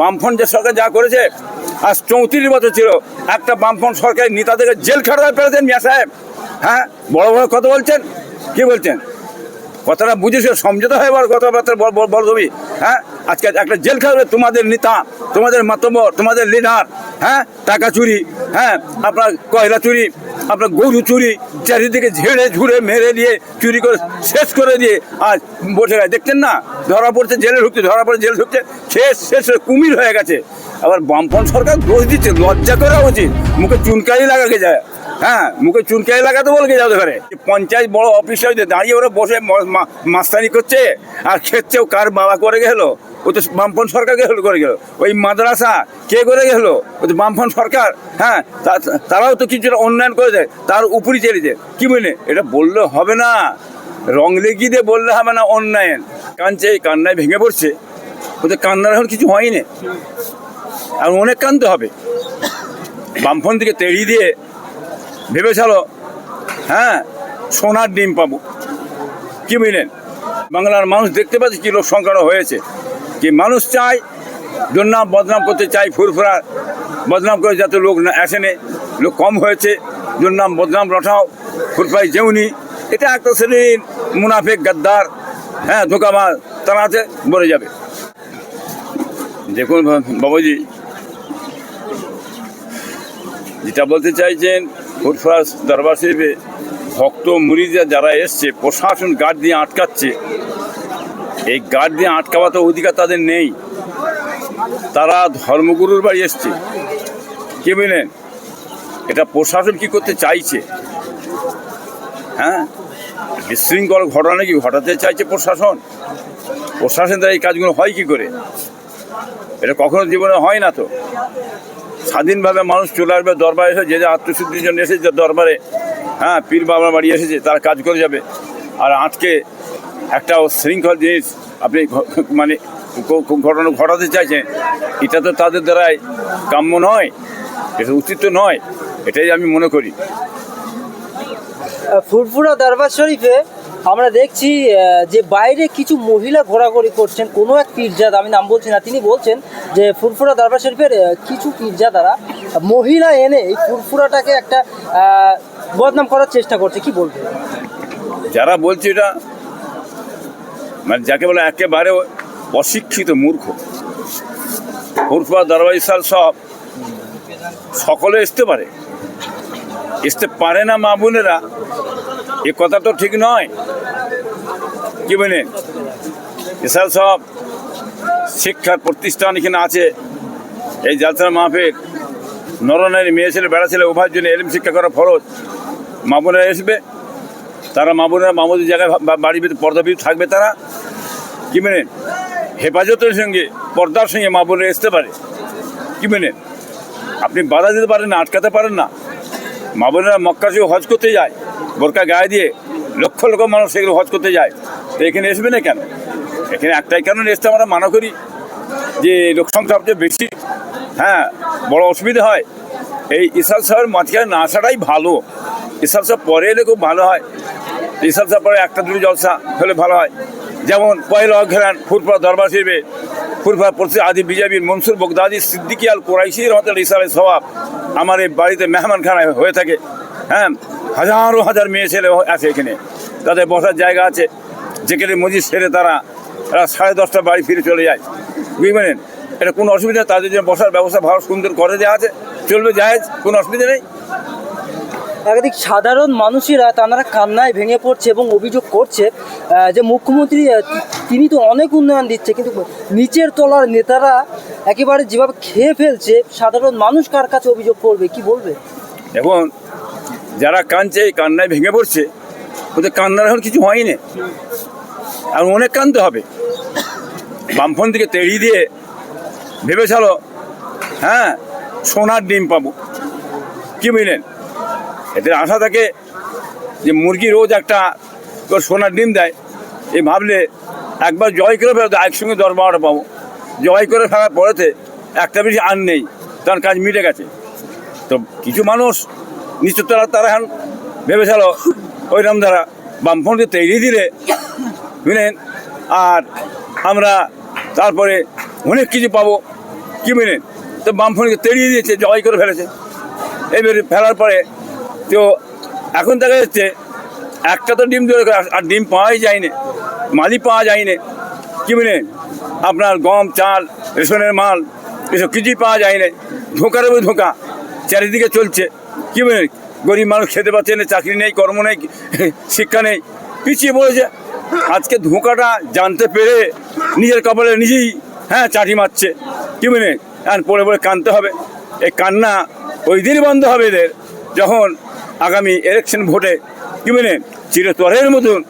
বামফ্রন্ট যে সরকার যা করেছে, আজ চৌত্রিশ বছর ছিল, একটা বামফ্রন্ট সরকারি নেতাদেরকে জেল খাটাতে পেরেছেন মিয়া সাহেব। হ্যাঁ? বড় বড় কথা বলছেন? কি বলছেন? কথাটা বুঝেছ? সমঝোতা হয় বল কথাবার্তা বল তুমি। হ্যাঁ? আজকে একটা জেল খাবে তোমাদের নেতা, তোমাদের মাতব্বর, তোমাদের লিডার হ্যাঁ? টাকা চুরি। হ্যাঁ? আপনার কয়লা চুরি। আপনার গরু চুরি চারিদিকে ঝেড়ে ঝুড়ে মেরে দিয়ে চুরি করে শেষ করে দিয়ে আজ বসে গেছে। দেখছেন না? ধরা পড়ছে, জেলে ঢুকছে, ধরা পড়ে, জেলে ঢুকছে, শেষ শেষ কুমির হয়ে গেছে। আবার বামপন সরকার দোষ দিচ্ছে, লজ্জা করা উচিত। মুখে চুনকাই লাগাকে যায়। হ্যাঁ মুখে চুনকাই লাগাতে বলকে যাও ঘরে? পঞ্চায়েত বড় অফিসার দাঁড়িয়ে ওরা বসে মাস্তানি করছে, আর খেচ্ছেও কার বাবা করে গেল? ও তো বামপন সরকার গেল করে গেল। ওই মাদ্রাসা, কে করে গেল? ও তো বামপন সরকার হ্যাঁ? তারাও তো কিছুটা উন্নয়ন করে দেয় তার উপরই চলে যায় কি বলে এটা বললে হবে না। রং লেগিয়ে দিয়ে বললে হবে না অন্যায়ন এই কান্নায় ভেঙে পড়ছে। ওদের কান্নার এখন কিছু হয়নি। আর অনেক কানতে হবে। বামফ্রন্ট থেকে তেড়িয়ে দিয়ে ভেবেছিল হ্যাঁ? সোনার ডিম পাবো। কি বুঝলেন বাংলার মানুষ দেখতে পাচ্ছে কি লোক সংখ্যা হয়েছে। কি মানুষ চায়, দুর্নাম, বদনাম করতে চাই ফুরফুরা, বদনাম করে যাতে লোক না আসেনে লোক কম হয়েছে, দুর্নাম, বদনাম রটাও ফুরফাই যেউনি এটা একটা শ্রেণির মুনাফেক, গাদ্দার হ্যাঁ ধোকামার তারা আছে বলে যাবে। দেখুন, বাবুজি, যেটা বলতে চাইছেন ফুরফুরাস দরবার শরীফে ভক্ত মুরিদা যারা এসছে, প্রশাসন গার্ড দিয়ে আটকাচ্ছে এই গার্ড দিয়ে আটকাওয়া তো অধিকার তাদের নেই। তারা ধর্মগুরুর বাড়ি এসছে। কে বলেন এটা প্রশাসন কি করতে চাইছে? হ্যাঁ? বিশৃঙ্খল ঘটনা কি ঘটাতে চাইছে প্রশাসন? প্রশাসন দ্বারা এই কাজগুলো হয় কি করে? এটা কখনো জীবনে হয় না তো। স্বাধীনভাবে মানুষ চলে আসবে, দরবারে এসে যে যে আত্মশুদ্ধির জন্য এসেছে দরবারে হ্যাঁ পীর বাবার বাড়ি এসেছে, তারা কাজ করে যাবে। আর আজকে একটা শৃঙ্খল জিনিস আপনি মানে ঘটনা ঘটাতে চাইছেন এটা তো তাদের দ্বারাই কাম্য নয় এটা উচিত তো নয় এটাই আমি মনে করি। ফুরফুরা দরবার শরীফে আমরা দেখছি যে বাইরে কিছু মহিলা ঘোরাঘুরি করছেন কোনো এক পীরজাদ আমি নাম বলছি না তিনি বলছেন যে ফুরফুরা দরবার শরীফের কিছু পীরজাদারা মহিলা এনে এই ফুরফুরাটাকে একটা বদনাম করার চেষ্টা করছে কি বলবে যারা বলছে এটা মানে যাকে বলে একেবারে অশিক্ষিত মূর্খ। হুরফা দরবাই সাল সব সকলে আসতে পারে। আসতে পারে না মা বোনেরা, এ কথা তো ঠিক নয়। কি বলে? এসব সব শিক্ষার প্রতিষ্ঠান এখানে আছে। এই যাত্রা মাহফিল, নরনের মেয়ে ছেলে, বেড়া ছেলে উভয়ের জন্য এলিম শিক্ষা করা ফরজ। মা বোনেরা আসবে তারা মা বোনেরা মামুদের জায়গায় বা- বাড়ির ভিতরে পর্দা থাকবে তারা। কি মেনেন হেফাজতের সঙ্গে, পর্দার সঙ্গে মা বোনেরা আসতে পারে। কি মেনেন আপনি বাধা দিতে পারেন না, আটকাতে পারেন না। মা বোনেরা মক্কা থেকে হজ করতে যায়, বোরকা গায়ে দিয়ে লক্ষ লক্ষ মানুষ সেগুলো হজ করতে যায়। তো এখানে আসবে না কেন? এখানে একটাই কারণে আসতে আমরা মানা করি যে লোক সংখ্যা সবচেয়ে বেশি। হ্যাঁ বড় অসুবিধা হয়। এই ইসাল সাহেবের মাঝখানে না আসাটাই ভালো। ইসাল সাহেব পরে এলে খুব ভালো হয়। ইসাল সাহেব পরে একটা দুটো জলসা হলে ভালো হয়। যেমন পয়লা অঘেরান ফুরফা দরবার শিরবে ফুরফা পড়ছে আদি বিজাবির মনসুর বগদাদি সিদ্দিকি আল কোরাইশির হতেন ইসালের স্বভাব আমার এই বাড়িতে মেহমানখানায় হয়ে থাকে। হ্যাঁ হাজারো হাজার মেয়ে ছেলে আছে এখানে। তাদের বসার জায়গা আছে। যেখানে মসজিদ সেরে তারা রাত সাড়ে দশটা বাড়ি ফিরে চলে যায়। বুঝবেন এটা কোনো অসুবিধা তাদের জন্য বসার ব্যবস্থা ভালো সুন্দর করে দেওয়া আছে। চলবে যায় কোনো অসুবিধা নেই। একাধিক সাধারণ মানুষেরা তারা কান্নায় ভেঙে পড়ছে এবং অভিযোগ করছে যে মুখ্যমন্ত্রী তিনি তো অনেক উন্নয়ন দিচ্ছে, কিন্তু নিচের তলার নেতারা একেবারে যেভাবে খেয়ে ফেলছে, সাধারণ মানুষ কার কাছে অভিযোগ করবে, কি বলবে? এবং যারা কাঁদছে কান্নায় ভেঙে পড়ছে, ওদের কান্নার এখন কিছু হয়নি আর অনেক কানতে হবে। বামফ্রন্ট থেকে তেড়িয়ে দিয়ে ভেবেছিল হ্যাঁ সোনার ডিম পাবো। কি বুঝলেন এদের আশা থাকে যে মুরগি রোজ একটা সোনার ডিম দেয়। এই ভাবলে একবার জয় করে ফেলতে একসঙ্গে দশ বারোটা পাবো। জয় করে ফেলার পরেতে একটা বেশি আর নেই, তার কাজ মিটে গেছে। তো কিছু মানুষ নিচতলা তারা তারা এখন ভেবেছিল ওইরকম ধারা বামফ্রন্টকে তৈরি দিলে, বুঝলেন? আর আমরা তারপরে অনেক কিছু পাবো, কি মিনিট তো বামফ্রন্টকে তেড়িয়ে দিয়েছে, জয় করে ফেলেছে। এবারে ফেলার পরে তো এখন দেখা যাচ্ছে একটা তো ডিম ধরে আর ডিম পাওয়াই যায় না মালই পাওয়া যায় না কি মিনিট আপনার গম, চাল, রেশনের মাল, এসব কিছুই পাওয়া যায় না ধোকার উপর ধোঁকা, চারিদিকে চলছে। কি মিনিট গরিব মানুষ খেতে পাচ্ছে না, চাকরি নেই, কর্ম নেই, শিক্ষা নেই, পিছিয়ে পড়েছে। আজকে ধোঁকাটা জানতে পেরে নিজের কপালে নিজেই হ্যাঁ চাটি মারছে। কি মিনিট এখন পড়ে পড়ে কানতে হবে। এই কান্না ওই দিনই বন্ধ হবে এদের। যখন আগামী ইলেকশন ভোটে কি মিনিট চিরতরের মতন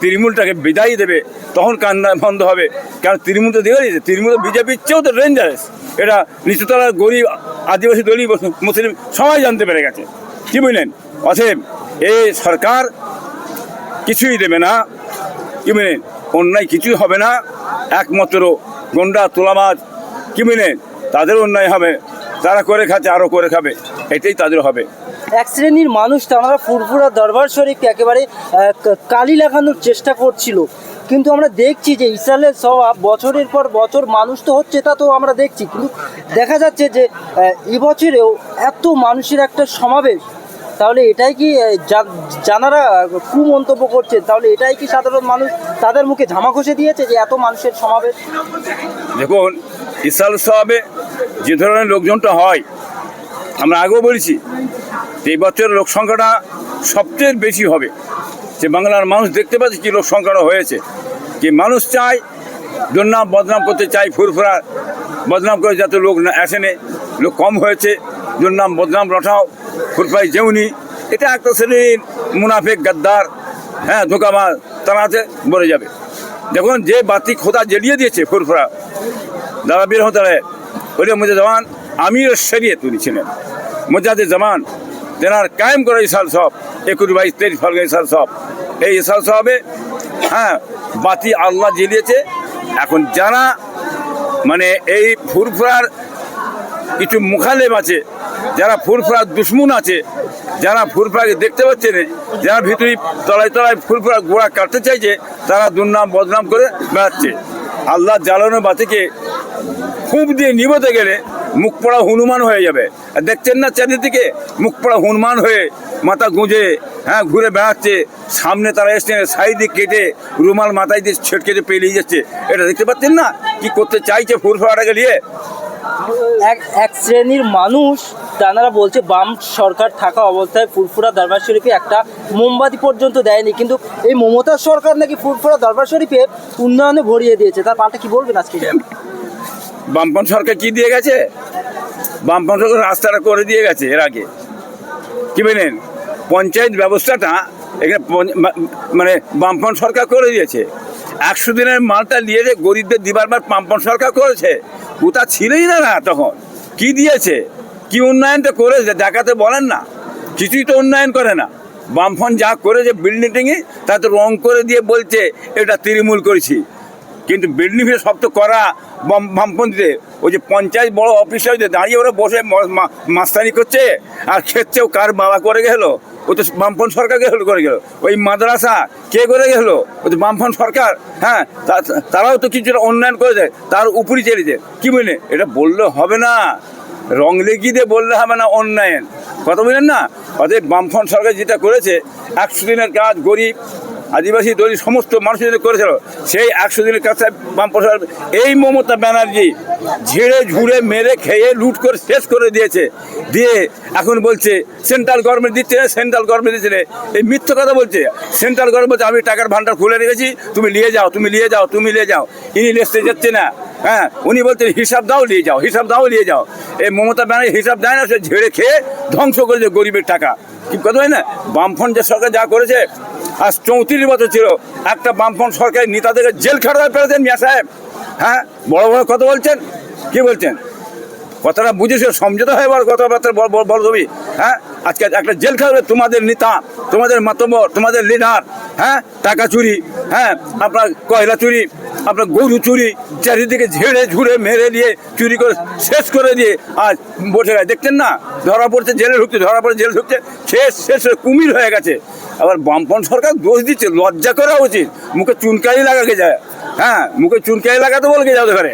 তৃণমূলটাকে বিদায় দেবে, তখন কান্না বন্ধ হবে। কারণ তৃণমূল তো দিয়ে দিয়েছে। তৃণমূল বিজেপির চেয়েও তো ডেঞ্জারাস এটা নিচুতলার গরিব আদিবাসী দলীয় মুসলিম সবাই জানতে পেরে গেছে। কি বুঝলেন? অতএব এই সরকার কিছুই দেবে না। কি বুঝলেন? অন্যায় কিছুই হবে না। একমাত্র গন্ডা তোলামাজ কি বুঝলেন? তাদের অন্যায় হবে। তারা করে খাচ্ছে আরও করে খাবে। এটাই তাদের হবে। এক শ্রেণির মানুষ তারা ফুরফুরা দরবার শরীফকে একেবারে কালি লাগানোর চেষ্টা করছিল। কিন্তু আমরা দেখছি যে ইসরায়েলের স্বভাব বছরের পর বছর মানুষ তো হচ্ছে তা তো আমরা দেখছি। কিন্তু দেখা যাচ্ছে যে এবছরেও এত মানুষের একটা সমাবেশ। তাহলে এটাই কি জানারা কুমন্তব্য করছেন? তাহলে এটাই কি সাধারণ মানুষ তাদের মুখে ঝামা ঘষে দিয়েছে যে এত মানুষের সমাবেশ? দেখুন ইসাল সাহাবে যে ধরনের লোকজনটা হয় আমরা আগেও বলেছি এই বছরের লোক সংখ্যাটা সবচেয়ে বেশি হবে। যে বাংলার মানুষ দেখতে পাচ্ছে কি লোক সংখ্যাটা হয়েছে। যে মানুষ চায় দুর্নাম বদনাম করতে চায়, ফুরফুরা বদনাম করে যাতে লোক না আসেনে লোক কম হয়েছে, দুর্নাম বদনাম রঠাও ফুরফাই যেউনি এটা একটা শ্রেণির মুনাফেক গাদ্দার হ্যাঁ ধোকাবাজ, তারা আছে বলে যাবে। দেখুন, যে বাতি খোদা জ্বালিয়ে দিয়েছে ফুরফুরা, দাদা বীর হতে ওটা মুজে জওয়ান আমির শরিয়ত উনি ছিলেন। মুজাদে জামান তেনার কায়েম করা ইসাল সব একুশ বাইশ তেইশ ফলগা ইসাল সব এই ইসাল সবে হ্যাঁ বাতি আল্লাহ জ্বেলিয়েছে। এখন যারা মানে এই ফুরফুরার কিছু মুখালেব আছে, যারা ফুরফুরার দুশ্মন আছে, যারা ফুরফুরাকে দেখতে পাচ্ছে না, যারা ভিতরে তলায় তলায় ফুরফুরা গোড়া কাটতে চাইছে, তারা দুর্নাম বদনাম করে বেড়াচ্ছে। আল্লাহ জ্বালানো বাতিকে খুব দিয়ে নিবতে গেলে মুখ পড়া হনুমান হয়ে যাবে। আর দেখছেন না চারিদিকে? মুখ পড়া হনুমান হয়ে মাথা গুঁজে হ্যাঁ ঘুরে বেড়াচ্ছে। সামনে তারা এসছে সাইডে কেটে রুমাল মাথায় দিয়ে ছেটকে দিয়ে পেলিয়ে যাচ্ছে। এটা দেখতে পাচ্ছেন না? কি করতে চাইছে ফুরফুরাটাকে নিয়ে? এক এক শ্রেণির মানুষ তারা বলছে বাম সরকার থাকা অবস্থায় ফুরফুরা দরবার শরীফে একটা মোমবাতি পর্যন্ত দেয়নি। কিন্তু এই মমতার সরকার নাকি ফুরফুরা দরবার শরীফে উন্নয়নে ভরিয়ে দিয়েছে। তার পাল্টা কি বলবেন আজকে? বামপন সরকার কি দিয়ে গেছে? বামপন সরকার রাস্তাটা করে দিয়ে গেছে এর আগে। কি বলেন? পঞ্চায়েত ব্যবস্থাটা এখানে মানে বামপন সরকার করে দিয়েছে। একশো দিনের মালটা নিয়ে যে গরিবদের দিবার বার বামপন সরকার করেছে, ওটা ছিলই না না তখন। কি দিয়েছে? কি উন্নয়নটা করেছে, দেখাতে বলেন না। কিছুই তো উন্নয়ন করে না। বামফন যা করেছে বিল্ডিং টিংয়ে তা তো রং করে দিয়ে বলছে, এটা তৃণমূল করেছি। কিন্তু বিল্ডিং ফিরে সব তো করা বাম- বামপন্থীদের ওই যে পঞ্চায়েত বড় অফিসারদের দাঁড়িয়ে ওরা বসে মাস্তানি করছে, আর খেতেও কার বাবা করে গেল? ও তো বামপন সরকার গেল, করে গেল। ওই মাদ্রাসা কে করে গেল? ও তো বামপন সরকার হ্যাঁ? তারাও তো কিছুটা উন্নয়ন দেয় তার উপরই চেয়েছে কি বলে এটা বললে হবে না। রং দিয়ে বললে হবে না উন্নয়ন। কথা বললেন না? অতএব বামফ্রন্ট সরকার যেটা করেছে, একশো দিনের কাজ গরিব আদিবাসী দলিত সমস্ত মানুষের করেছিল। সেই একশো দিনের কাছে সরকার এই মমতা ব্যানার্জি ঝেড়ে ঝুড়ে মেরে খেয়ে লুট করে শেষ করে দিয়েছে। দিয়ে এখন বলছে সেন্ট্রাল গভর্নমেন্ট দিচ্ছে না সেন্ট্রাল গভর্নমেন্ট দিচ্ছে না। এই মিথ্য কথা বলছে। সেন্ট্রাল গভর্নমেন্ট বলছে, আমি টাকার ভান্ডার খুলে রেখেছি তুমি নিয়ে যাও তুমি নিয়ে যাও তুমি নিয়ে যাও। ইনি লেসতে যাচ্ছে না। হ্যাঁ উনি বলছেন হিসাব দাও নিয়ে যাও হিসাব দাও নিয়ে যাও। এই মমতা ব্যানার্জি হিসাব দেয় না সে ঝেড়ে খেয়ে ধ্বংস করেছে গরিবের টাকা। কি কথা হয় না? বামফ্রন্ট যে সরকার যা করেছে, আজ চৌত্রিশ বছর ছিল। একটা বামফ্রন্ট সরকারের নেতাদেরকে জেল খাটাতে পেরেছেন মিয়া সাহেব। হ্যাঁ? বড় বড় কথা বলছেন। কি বলছেন? কথাটা বুঝেছ? সমঝোতা হয় বল কথাবার্তা বল তুমি। হ্যাঁ? আজকে একটা জেল খাবে তোমাদের নেতা, তোমাদের মাতব্বর, তোমাদের লিডার। হ্যাঁ? টাকা চুরি। হ্যাঁ? আপনার কয়লা চুরি। আপনার গরু চুরি, চারিদিকে ঝেড়ে ঝুড়ে মেরে দিয়ে চুরি করে শেষ করে দিয়ে আজ বসে গেছে দেখছেন না? ধরা পড়ছে, জেলে ঢুকছে, ধরা পড়ে, জেলে ঢুকছে, শেষ শেষ কুমির হয়ে গেছে। আবার বামপন সরকার দোষ দিচ্ছে, লজ্জা করা উচিত। মুখে চুনকারি লাগাকে যায়। হ্যাঁ মুখে চুনকারি লাগাতে বলকে যাও ঘরে।